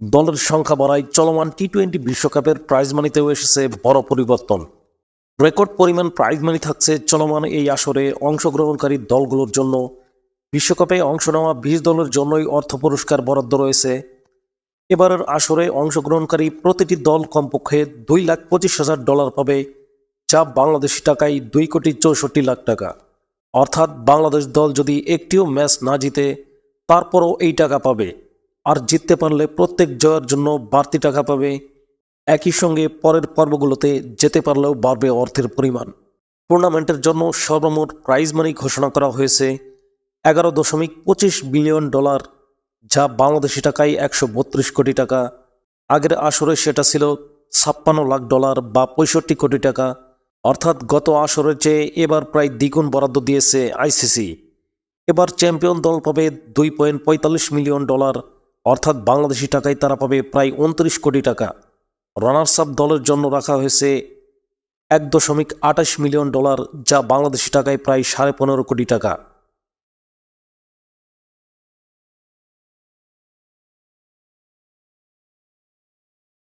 দলের সংখ্যা বাড়ায় চলমান টি টোয়েন্টি বিশ্বকাপের প্রাইজ মানিতেও এসেছে বড় পরিবর্তন। রেকর্ড পরিমাণ প্রাইজ মানি থাকছে চলমান এই আসরে অংশগ্রহণকারী দলগুলোর জন্য। বিশ্বকাপে অংশ নেওয়া বিশ দলের জন্যই অর্থ পুরস্কার বরাদ্দ রয়েছে। এবারের আসরে অংশগ্রহণকারী প্রতিটি দল কমপক্ষে দুই লাখ পঁচিশ হাজার ডলার পাবে, যা বাংলাদেশি টাকায় দুই কোটি চৌষট্টি লাখ টাকা। অর্থাৎ বাংলাদেশ দল যদি একটিও ম্যাচ না জিতে, তারপরও এই টাকা পাবে। আর জিততে পারলে প্রত্যেক জয়ের জন্য বাড়তি টাকা পাবে। একই সঙ্গে পরের পর্বগুলোতে যেতে পারলেও বাড়বে অর্থের পরিমাণ। টুর্নামেন্টের জন্য সর্বমোট প্রাইজ মানি ঘোষণা করা হয়েছে এগারো দশমিক পঁচিশ বিলিয়ন ডলার, যা বাংলাদেশি টাকায় একশো বত্রিশ কোটি টাকা। আগের আসরে সেটা ছিল ছাপ্পান্ন লাখ ডলার বা পঁয়ষট্টি কোটি টাকা। অর্থাৎ গত আসরের চেয়ে এবার প্রায় দ্বিগুণ বরাদ্দ দিয়েছে আইসিসি। এবার চ্যাম্পিয়ন দল পাবে দুই পয়েন্ট পঁয়তাল্লিশ মিলিয়ন ডলার অর্থাৎ বাংলাদেশি টাকায় তারা পাবে প্রায় উনত্রিশ কোটি টাকা। রানার্স আপ দলের জন্য রাখা হয়েছে এক দশমিক আটাশ মিলিয়ন ডলার, যা বাংলাদেশি টাকায় প্রায় সাড়ে পনেরো কোটি টাকা।